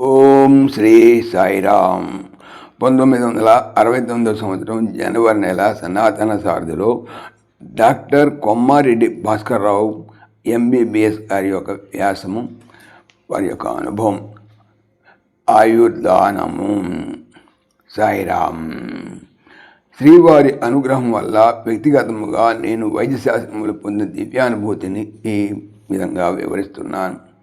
ఓం శ్రీ సాయిరామ్. పంతొమ్మిది వందల అరవై తొమ్మిదవ సంవత్సరం జనవరి నెల సనాతన సారథిలో డాక్టర్ కొమ్మారెడ్డి భాస్కర్రావు ఎంబీబీఎస్ గారి యొక్క వ్యాసము వారి యొక్క అనుభవం. ఆయుర్దానము. సాయిరామ్. శ్రీవారి అనుగ్రహం వల్ల వ్యక్తిగతముగా నేను వైద్యశాస్త్రములు పొందిన దివ్యానుభూతిని ఈ విధంగా వివరిస్తున్నాను.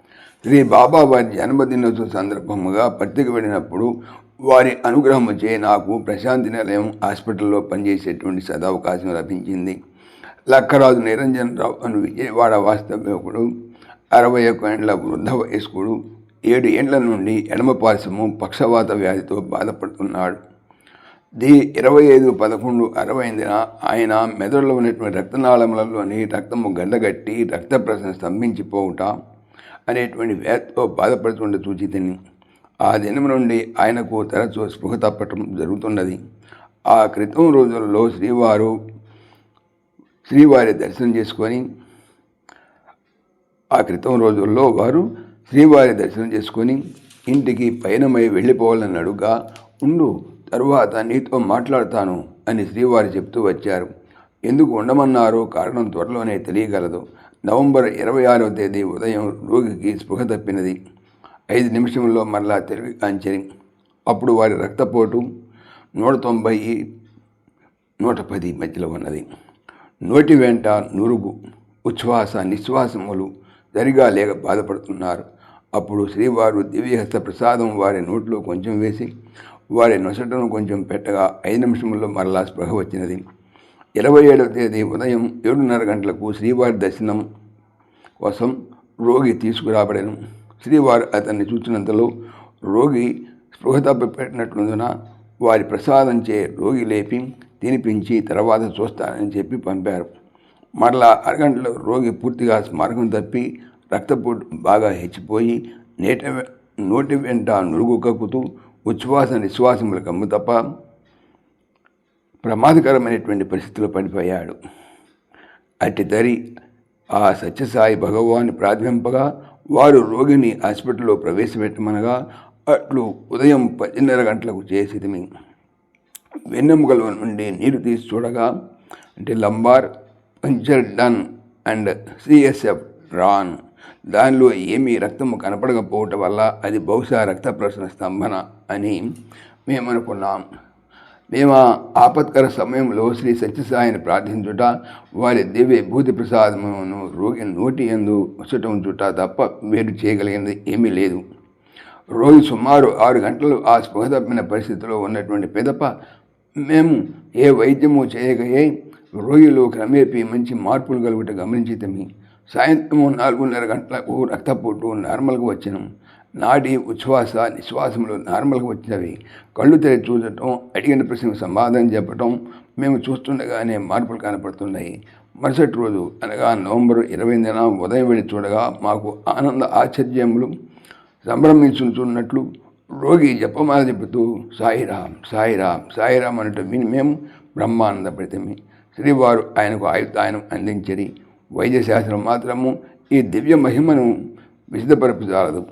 శ్రీ బాబా వారి జన్మదినోత్సవ సందర్భముగా పత్రిక వెళ్ళినప్పుడు వారి అనుగ్రహముచే నాకు ప్రశాంతి నిలయం హాస్పిటల్లో పనిచేసేటువంటి సదవకాశం లభించింది. లక్కరాజు నిరంజన్ రావు అను విజయవాడ వాస్తవ్యకుడు అరవై ఒక్క ఏండ్ల వృద్ధ వయస్కుడు ఏడు ఏండ్ల నుండి ఎడమ పార్శ్వము పక్షవాత వ్యాధితో బాధపడుతున్నాడు. ది ఇరవై ఐదు పదకొండు అరవై ఎనిమిదిన ఆయన మెదడులో ఉన్నటువంటి రక్తనాళములలోని రక్తము గడ్డగట్టి రక్త ప్రసరణ స్తంభించిపోవుట అనేటువంటి వ్యాధితో బాధపడుతుండే సూచితని. ఆ దినం నుండి ఆయనకు తరచూ స్పృహ తప్పటం జరుగుతున్నది. ఆ క్రితం రోజుల్లో శ్రీవారు శ్రీవారి దర్శనం చేసుకొని ఆ క్రితం రోజుల్లో వారు శ్రీవారి దర్శనం చేసుకొని ఇంటికి పయనమై వెళ్ళిపోవాలని అడుగా ఉండు తరువాత నీతో మాట్లాడతాను అని శ్రీవారు చెప్తూ వచ్చారు. ఎందుకు ఉండమన్నారో కారణం త్వరలోనే తెలియగలదు. నవంబర్ ఇరవై ఆరవ తేదీ ఉదయం రోగికి స్పృహ తప్పినది. ఐదు నిమిషంలో మరలా తెలివి కాంచరి. అప్పుడు వారి రక్తపోటు నూట తొంభై నూట పది మధ్యలో ఉన్నది. నోటి వెంట నురుగు ఉచ్ఛ్వాస నిశ్వాసములు సరిగా లేక బాధపడుతున్నారు. అప్పుడు శ్రీవారు దివ్యహస్త ప్రసాదం వారి నోట్లో కొంచెం వేసి వారి నొసటను కొంచెం పెట్టగా ఐదు నిమిషంలో మరలా స్పృహ వచ్చినది. ఇరవై ఏడవ తేదీ ఉదయం ఏడున్నర గంటలకు శ్రీవారి దర్శనం కోసం రోగి తీసుకురాబడను. శ్రీవారు అతన్ని చూసినంతలో రోగి స్పృహ తప్పిపెట్టినట్లుందున వారి ప్రసాదంచే రోగి లేపి తినిపించి తర్వాత చూస్తానని చెప్పి పంపారు. మరలా అరగంటలో రోగి పూర్తిగా స్మారకం తప్పి రక్తపోటు బాగా హెచ్చిపోయి నేట నోటి వెంట నురుగు కక్కుతూ ఉచ్ఛ్వాస నిశ్వాసములు కమ్ము తప్ప ప్రమాదకరమైనటువంటి పరిస్థితిలో పడిపోయాడు. అట్టి తరి ఆ సత్యసాయి భగవాన్ని ప్రార్థింపగా వారు రోగిని హాస్పిటల్లో ప్రవేశపెట్టమనగా అట్లు ఉదయం పదిన్నర గంటలకు చేసిదిమి. వెన్నెముకల నుండి నీరు తీసి చూడగా అంటే lumbar puncture done and CSF ran. దానిలో ఏమీ రక్తము కనపడకపోవటం వల్ల అది బహుశా రక్త ప్రసరణ స్తంభన అని మేము అనుకున్నాం మేము ఆపత్కర సమయంలో శ్రీ సత్యసాయిని ప్రార్థించుట వారి దివ్య భూతి ప్రసాదమును రోగి నోటి ఎందు వచ్చటం చుట తప్ప వేరు చేయగలిగినది ఏమీ లేదు. రోజు సుమారు ఆరు గంటలు ఆ స్పృహ తప్పిన పరిస్థితిలో ఉన్నటువంటి పెదప మేము ఏ వైద్యము చేయగయే రోగిలో క్రమేపీ మంచి మార్పులు కలుగుట గమనించితమే. సాయంత్రము నాలుగున్నర గంటలకు రక్తపోటు నార్మల్గా వచ్చినం. నాడి ఉచ్ఛ్వాస నిశ్వాసములు నార్మల్గా వచ్చినవి. కళ్ళు తెరిచి చూడటం అడిగిన ప్రశ్నకు సమాధానం చెప్పటం మేము చూస్తుండగానే మార్పులు కనపడుతున్నాయి. మరుసటి రోజు అనగా నవంబర్ ఇరవై ఎనిమిదిన ఉదయం వెళ్ళి చూడగా మాకు ఆనంద ఆశ్చర్యములు సంభ్రమించుతున్నట్లు రోగి జపమాల చెబుతూ సాయిరాం సాయిరాం సాయిరామ్ అనటం విని మేము బ్రహ్మానందపడితేమి శ్రీవారు ఆయనకు ఆయుధాయనం అందించరి. వైద్యశాస్త్రం మాత్రము ఈ దివ్య మహిమను విశదపరపజాలదు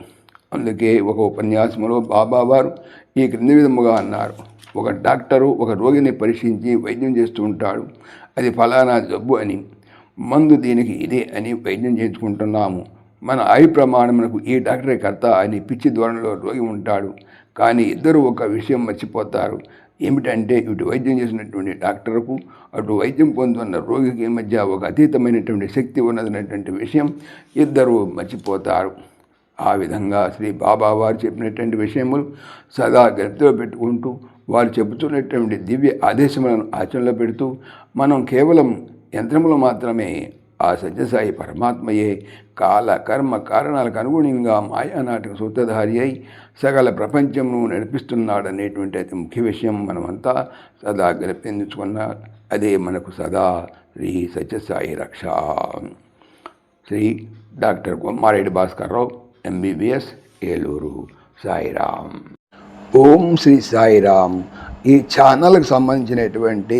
అందుకే ఒక ఉపన్యాసంలో బాబావారు ఈ క్రింది విధముగా అన్నారు. ఒక డాక్టరు ఒక రోగిని పరీక్షించి వైద్యం చేస్తూ ఉంటాడు. అది ఫలానా జబ్బు అని. మందు దీనికి ఇదే అని వైద్యం చేయించుకుంటున్నాము. మన ఆయు ప్రమాణమునకు ఈ డాక్టరే కర్త అని పిచ్చి ధోరణిలో రోగి ఉంటాడు. కానీ ఇద్దరు ఒక విషయం మర్చిపోతారు. ఏమిటంటే ఇటు వైద్యం చేసినటువంటి డాక్టర్కు అటు వైద్యం పొందుతున్న రోగికి మధ్య ఒక అతీతమైనటువంటి శక్తి ఉన్నదనేటువంటి విషయం ఇద్దరు మర్చిపోతారు. ఆ విధంగా శ్రీ బాబా వారు చెప్పినటువంటి విషయములు సదా గరితో పెట్టుకుంటూ వారు చెబుతున్నటువంటి దివ్య ఆదేశములను ఆచరణలో పెడుతూ మనం కేవలం యంత్రములు మాత్రమే ఆ సత్యసాయి పరమాత్మయే. కాల కర్మ కారణాలకు అనుగుణంగా మాయానాటక సూత్రధారి అయి సకల ప్రపంచమును నడిపిస్తున్నాడనేటువంటి అతి ముఖ్య విషయం మనమంతా సదా గెలిపించుకున్న అదే మనకు సదా శ్రీ సత్యసాయి రక్ష. Sri doctor Kommareddy Bhaskarrao MBBS Eluru. Sairam ఓం శ్రీ సాయిరామ్ ఈ ఛానల్కి సంబంధించినటువంటి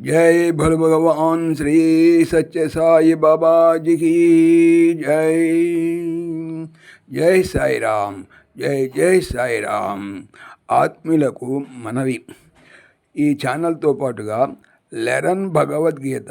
जय भोल भगवान श्री सच्चे साई बाबा जी की जय జై సాయిరామ్ జై జై సాయిరామ్ ఆత్మీయులకు మనవి ఈ ఛానల్తో పాటుగా లెరన్ భగవద్గీత